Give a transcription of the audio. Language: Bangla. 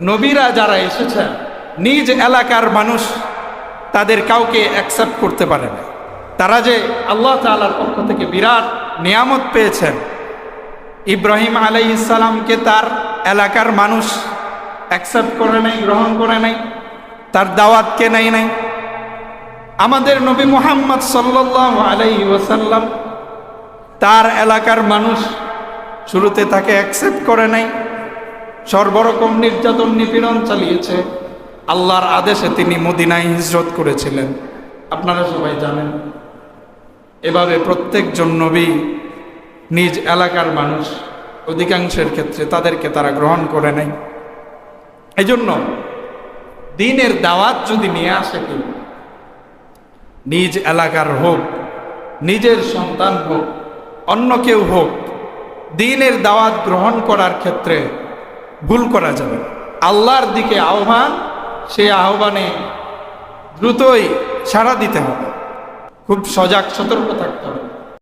নবীরা যারা এসেছেন, নিজ এলাকার মানুষ তাদের কাউকে অ্যাকসেপ্ট করতে পারে না। তারা যে আল্লাহ তাআলার পক্ষ থেকে বিরাট নিয়ামত পেয়েছেন, ইব্রাহিম আলাই ইসালামকে তার এলাকার মানুষ অ্যাকসেপ্ট করে নাই, গ্রহণ করে নাই, তার দাওয়াতকে নাই নাই। আমাদের নবী মোহাম্মদ সাল্লাহ আলাই ওসাল্লাম তার এলাকার মানুষ শুরুতে তাকে অ্যাকসেপ্ট করে নাই সর্বরকম নির্যাতন নিপীড়ন চালিয়েছে। আল্লাহর আদেশে তিনি মদিনায় হিজরত করেছিলেন। আপনারা সবাই জানেন, এভাবে প্রত্যেকজন নবী নিজ এলাকার মানুষ অধিকাংশের ক্ষেত্রে তাদেরকে তারা গ্রহণ করে নেয়। এই জন্য দিনের দাওয়াত যদি নিয়ে আসে কেউ, নিজ এলাকার হোক, নিজের সন্তান হোক, অন্য কেউ হোক, দিনের দাওয়াত গ্রহণ করার ক্ষেত্রে ভুল করা যাবে। আল্লাহর দিকে আহ্বান, সেই আহ্বানে দ্রুতই সাড়া দিতে হবে। খুব সজাগ, সতর্ক থাকতে হবে।